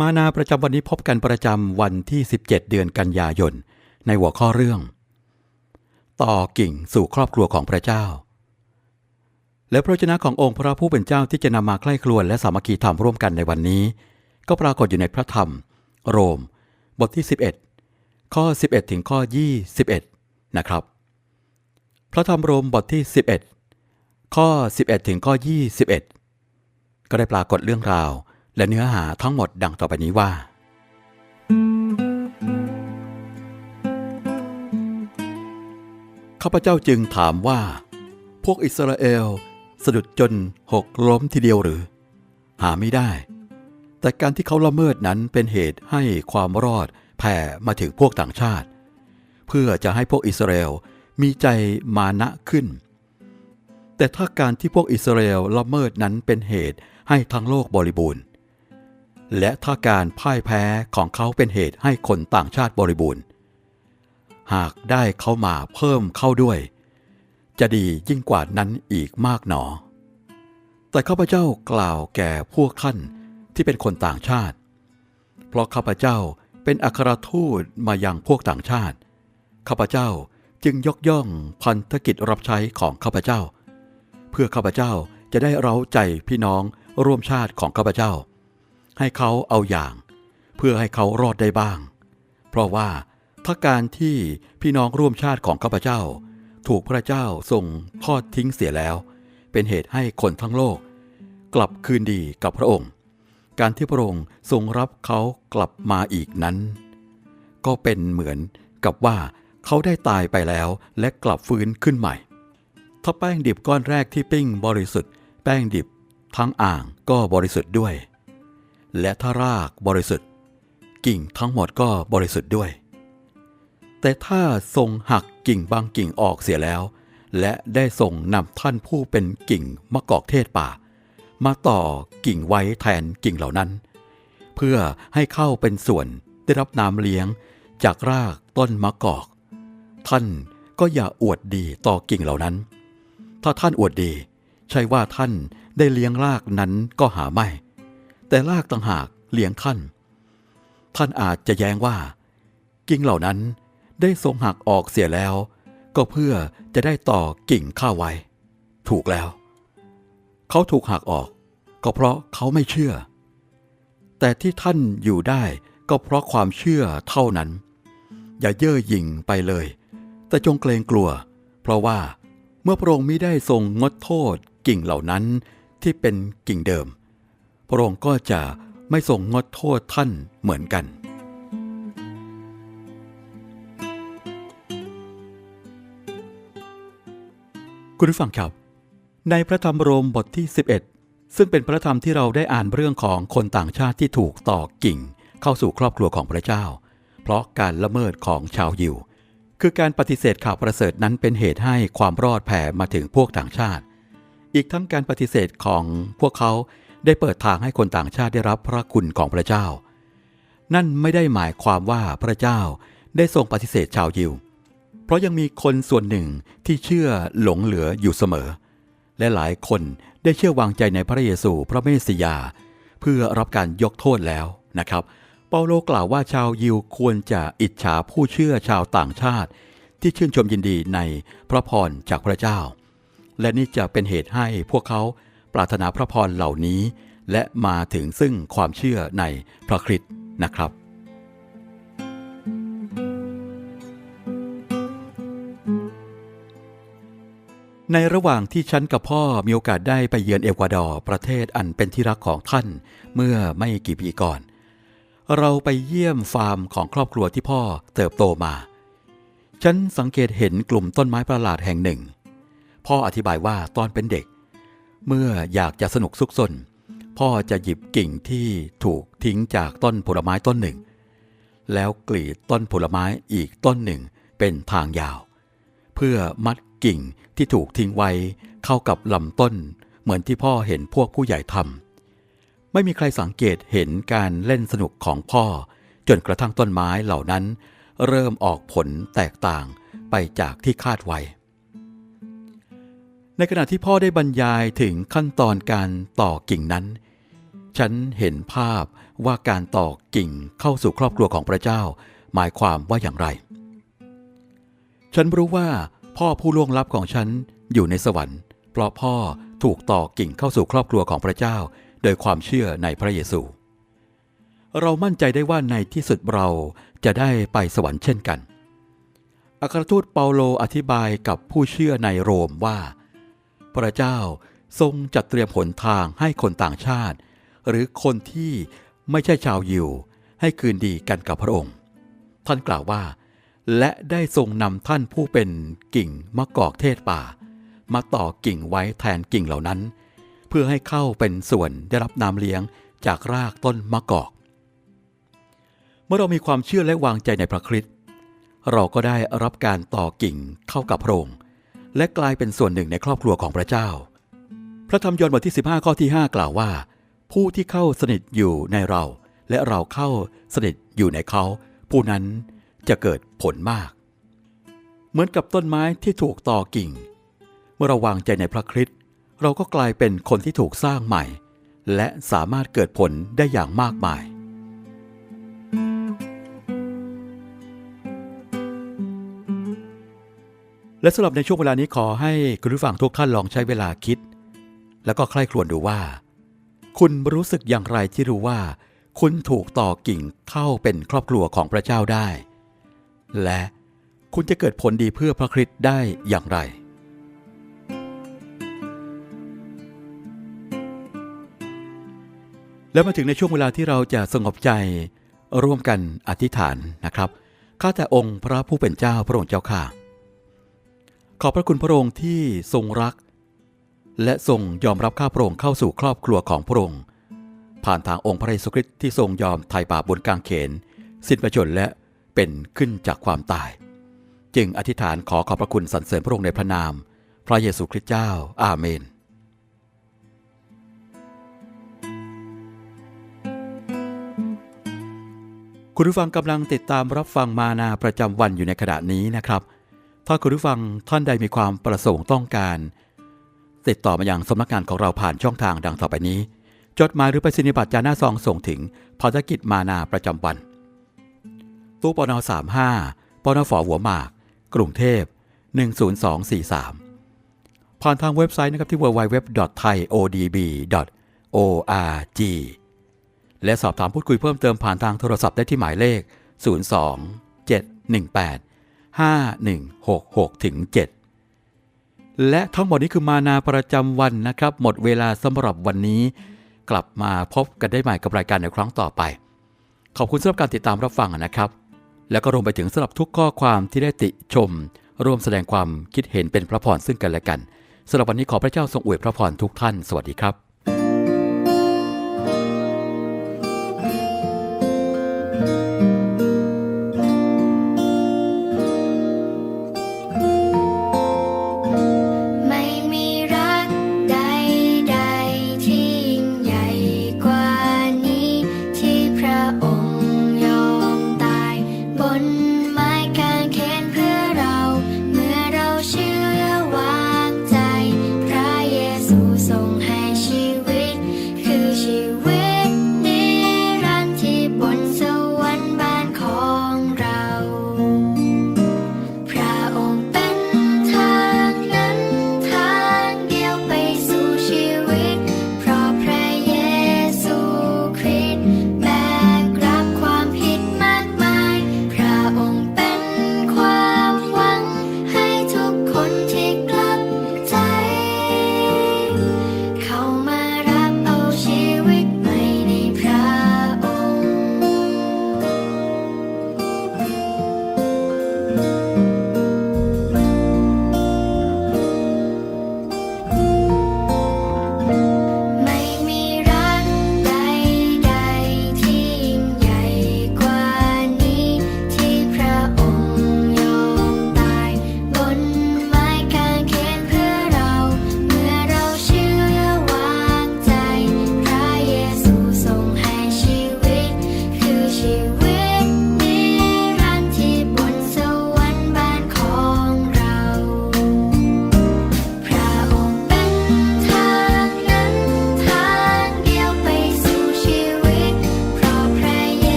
มานาประจำวันนี้พบกันประจำวันที่ 17 เดือนกันยายน ในหัวข้อเรื่อง ต่อกิ่งสู่ครอบครัวของพระเจ้า และพระวจนะขององค์พระผู้เป็นเจ้าที่จะนำมาใกล้ครวนและสามัคคีธรรมร่วมกันในวันนี้ ก็ปรากฏอยู่ในพระธรรม โรม บทที่ 11 ข้อ 11 ถึงข้อ 21 นะครับ พระธรรมโรมบทที่ 11 ข้อ 11 ถึงข้อ 21 ก็ได้ปรากฏเรื่องราว และเนื้อหาทั้งหมดดังต่อไปนี้ว่า ข้าพเจ้าจึงถามว่า พวกอิสราเอลสะดุดจนหกล้มทีเดียวหรือ หาไม่ได้ แต่การที่เขาละเมิดนั้นเป็นเหตุให้ความรอดแผ่มาถึงพวกต่างชาติ เพื่อจะให้พวกอิสราเอลมีใจมานะขึ้น แต่ถ้าการที่พวกอิสราเอลละเมิดนั้นเป็นเหตุให้ทั้งโลกบริบูรณ์ และถ้าการพ่ายแพ้ของเขาเป็นเหตุให้คนต่างชาติบริบูรณ์ หากได้เข้ามาเพิ่มเข้าด้วย จะดียิ่งกว่านั้นอีกมากหนอ แต่ข้าพเจ้ากล่าวแก่พวกท่านที่เป็นคนต่างชาติ เพราะข้าพเจ้าเป็นอัครทูตมายังพวกต่างชาติ ข้าพเจ้าจึงยกย่องพันธกิจรับใช้ของข้าพเจ้า เพื่อข้าพเจ้าจะได้เร้าใจพี่น้องร่วมชาติของข้าพเจ้า ให้เขาเอาอย่าง เพื่อให้เขารอดได้บ้าง เพราะว่าถ้าการที่พี่น้องร่วมชาติของข้าพเจ้า ถูกพระเจ้าทรงทอดทิ้งเสียแล้ว เป็นเหตุให้คนทั้งโลก กลับคืนดีกับพระองค์ การที่พระองค์ทรงรับเขากลับมาอีกนั้น ก็เป็นเหมือนกับว่าเขาได้ตายไปแล้วและกลับฟื้นขึ้นใหม่ ถ้าแป้งดิบก้อนแรกที่ปิ้งบริสุทธิ์ แป้งดิบทั้งอ่างก็บริสุทธิ์ด้วย และถ้ารากบริสุทธิ์ กิ่งทั้งหมดก็บริสุทธิ์ด้วย แต่ถ้าทรงหักกิ่งบางกิ่งออกเสียแล้ว และได้ทรงนำท่านผู้เป็นกิ่งมะกอกเทศป่า มาต่อกิ่งไว้แทนกิ่งเหล่านั้น เพื่อให้เข้าเป็นส่วนได้รับน้ำเลี้ยงจากรากต้นมะกอก ท่านก็อย่าอวดดีต่อกิ่งเหล่านั้น ถ้าท่านอวดดี ใช่ว่าท่านได้เลี้ยงรากนั้นก็หาไม่ แต่รากต่างหากเลี้ยงท่าน ท่านอาจจะแย้งว่า กิ่งเหล่านั้นได้ทรงหักออกเสียแล้ว ก็เพื่อจะได้ต่อกิ่งข้าไว้ ถูกแล้ว เขาถูกหักออก ก็เพราะเขาไม่เชื่อ แต่ที่ท่านอยู่ได้ก็เพราะความเชื่อเท่านั้น อย่าเย่อหยิ่งไปเลย แต่จงเกรงกลัว เพราะว่าเมื่อพระองค์มิได้ทรงงดโทษกิ่งเหล่านั้นที่เป็นกิ่งเดิม พระองค์ก็จะไม่ทรงงดโทษท่านเหมือนกัน คุณผู้ฟังครับ ในพระธรรมโรมบทที่ 11 ซึ่งเป็นพระธรรมที่เราได้อ่านเรื่องของคนต่างชาติที่ถูกต่อกิ่ง เข้าสู่ครอบครัวของพระเจ้า เพราะการละเมิดของชาวยิว คือการปฏิเสธข่าวประเสริฐนั้นเป็นเหตุให้ความรอดแผ่มาถึงพวกต่างชาติ อีกทั้งการปฏิเสธของพวกเขา ได้เปิดทางให้คนต่างชาติได้รับพระคุณของพระเจ้า นั่นไม่ได้หมายความว่าพระเจ้าได้ทรงปฏิเสธชาวยิว เพราะยังมีคนส่วนหนึ่งที่เชื่อหลงเหลืออยู่เสมอ และหลายคนได้เชื่อวางใจในพระเยซูพระเมสสิยา เพื่อรับการยกโทษแล้วนะครับ เปาโลกล่าวว่าชาวยิวควรจะอิจฉาผู้เชื่อชาวต่างชาติ ที่ชื่นชมยินดีในพระพรจากพระเจ้า และนี่จะเป็นเหตุให้พวกเขา ปรารถนาพระพรเหล่านี้ และมาถึงซึ่งความเชื่อในพระคริสต์นะครับในระหว่างที่ฉันกับพ่อมีโอกาสได้ไปเยือนเอกวาดอร์ประเทศอันเป็นที่รักของท่านเมื่อไม่กี่ปีก่อน เราไปเยี่ยมฟาร์มของครอบครัวที่พ่อเติบโตมา ฉันสังเกตเห็นกลุ่มต้นไม้ประหลาดแห่งหนึ่ง พ่ออธิบายว่าตอนเป็นเด็ก เมื่ออยากจะสนุกซุกซนพ่อจะหยิบกิ่งที่ถูกทิ้งจากต้นผลไม้ต้นหนึ่ง แล้วกรีดต้นผลไม้อีกต้นหนึ่งเป็นทางยาว เพื่อมัดกิ่งที่ถูกทิ้งไว้เข้ากับลำต้น เหมือนที่พ่อเห็นพวกผู้ใหญ่ทำไม่มีใครสังเกตเห็นการเล่นสนุกของพ่อ จนกระทั่งต้นไม้เหล่านั้น เริ่มออกผลแตกต่างไปจากที่คาดไว้ ในขณะที่พ่อได้บรรยายถึงขั้นตอนการต่อกิ่งนั้น ฉันเห็นภาพว่าการต่อกิ่งเข้าสู่ครอบครัวของพระเจ้า หมายความว่าอย่างไร ฉันรู้ว่าพ่อผู้ล่วงลับของฉันอยู่ในสวรรค์ เพราะพ่อถูกต่อกิ่งเข้าสู่ครอบครัวของพระเจ้า โดยความเชื่อในพระเยซู เรามั่นใจได้ว่าในที่สุดเราจะได้ไปสวรรค์เช่นกัน อัครทูตเปาโลอธิบายกับผู้เชื่อในโรมว่า พระเจ้าทรงจัดเตรียมหนทางให้คนต่างชาติ หรือคนที่ไม่ใช่ชาวยิวให้คืนดีกันกับพระองค์ ท่านกล่าวว่า และได้ทรงนำท่านผู้เป็นกิ่งมะกอกเทศป่า มาต่อกิ่งไว้แทนกิ่งเหล่านั้น เพื่อให้เข้าเป็นส่วนได้รับน้ำเลี้ยงจากรากต้นมะกอก เมื่อเรามีความเชื่อและวางใจในพระคริสต์เราก็ได้รับการต่อกิ่งเข้ากับพระองค์ และกลายเป็นส่วนหนึ่งในครอบครัวของพระเจ้า พระธรรมยอห์นบทที่ 15 ข้อที่ 5 กล่าวว่า ผู้ที่เข้าสนิทอยู่ในเรา และเราเข้าสนิทอยู่ในเขา ผู้นั้นจะเกิดผลมาก เหมือนกับต้นไม้ที่ถูกตอกิ่ง เมื่อเราวางใจในพระคริสต์เราก็กลายเป็นคนที่ถูกสร้างใหม่ และสามารถเกิดผลได้อย่างมากมาย และสำหรับในช่วงเวลานี้ขอให้คุณผู้ฟังทุกท่านลองใช้เวลาคิด แล้วก็ใคร่ครวญดูว่า คุณรู้สึกอย่างไรที่รู้ว่า คุณถูกต่อกิ่งเข้าเป็นครอบครัวของพระเจ้าได้ และคุณจะเกิดผลดีเพื่อพระคริสต์ได้อย่างไร แล้วมาถึงในช่วงเวลาที่เราจะสงบใจร่วมกันอธิษฐานนะครับ ข้าแต่องค์พระผู้เป็นเจ้าพระองค์เจ้าข้า ขอบพระคุณพระองค์ที่ทรงรัก และทรงยอมรับข้าพระองค์เข้าสู่ครอบครัวของพระองค์ผ่านทางองค์พระเยซูคริสต์ที่ทรงยอมไถ่บาปบนกางเขน สิ้นประชน์และเป็นขึ้นจากความตาย จึงอธิษฐานขอขอบพระคุณสรรเสริญพระองค์ในพระนาม พระเยซูคริสต์เจ้า อาเมนคุณผู้ฟังกำลังติดตามรับฟังมานาประจำวันอยู่ในขณะนี้นะครับ ถ้าคุณผู้ฟังท่านใดมีความประสงค์ต้องการ ติดต่อมาอยังสำนักงานของเราผ่านช่องทางดังต่อไปนี้ จดหมายหรือไปรษณียบัตรจาหน้าซองส่งถึงภารกิจมานาประจำวัน ตู้ปน35ปนฝหัวหมาก กรุงเทพ 10243 ผ่านทางเว็บไซต์นะครับที่ www.thaiodb.org และสอบถามพูดคุยเพิ่มเติมผ่านทางโทรศัพท์ได้ที่หมายเลข 02 718 5166ถึง7และทั้งหมดนี้คือมานาประจำวันนะครับ หมดเวลาสำหรับวันนี้ กลับมาพบกันได้ใหม่กับรายการในครั้งต่อไป ขอบคุณสำหรับการติดตามรับฟังนะครับ แล้วก็รวมไปถึงสำหรับทุกข้อความที่ได้ติชม ร่วมแสดงความคิดเห็นเป็นพระพรซึ่งกันและกันสำหรับวันนี้ขอพระเจ้าทรงอวยพระพรทุกท่าน สวัสดีครับ